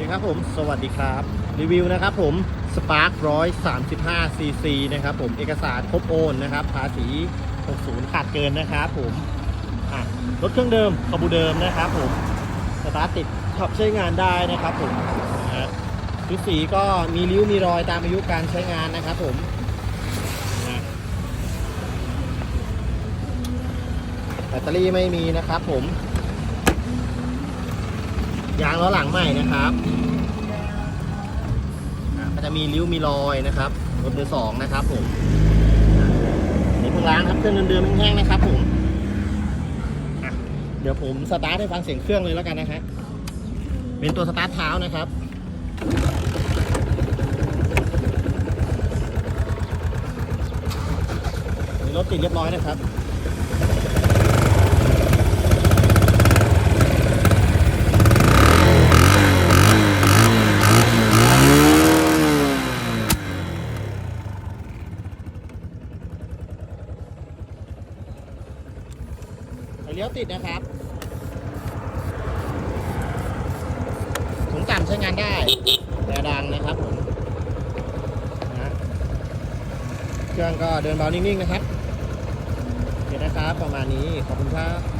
เคครับผมสวัสดีครับ รีวิวนะครับผม Spark 135 cc นะครับผมเอกสารครบโอนนะครับภาษี 60 ขาดเกินนะครับผมรถเครื่องเดิมขบูเดิมนะครับผมสตาร์ติดขับใช้งานได้นะครับผมชุดสีก็มีริ้วมีรอยตามอายุการใช้งานนะครับผมแบตเตอรี่ไม่มีนะครับผม ยางล้อหลังใหม่นะครับก็จะมีริ้วมีรอยนะครับรถมือสองนะครับผมนี่เพิ่งล้างครับเครื่องเดิมๆแห้งๆนะครับผมเดี๋ยวผมสตาร์ทให้ฟังเสียงเครื่องเลยแล้วกันนะฮะเป็นตัวสตาร์ทเท้านะครับรถติดเรียบร้อยนะครับ เลี้ยวติดนะครับถุงต่ำใช้งานได้แต่ดังนะครับผมนะเครื่องก็เดินเบานิ่งๆนะครับโอเคนะครับ ประมาณนี้ขอบคุณครับ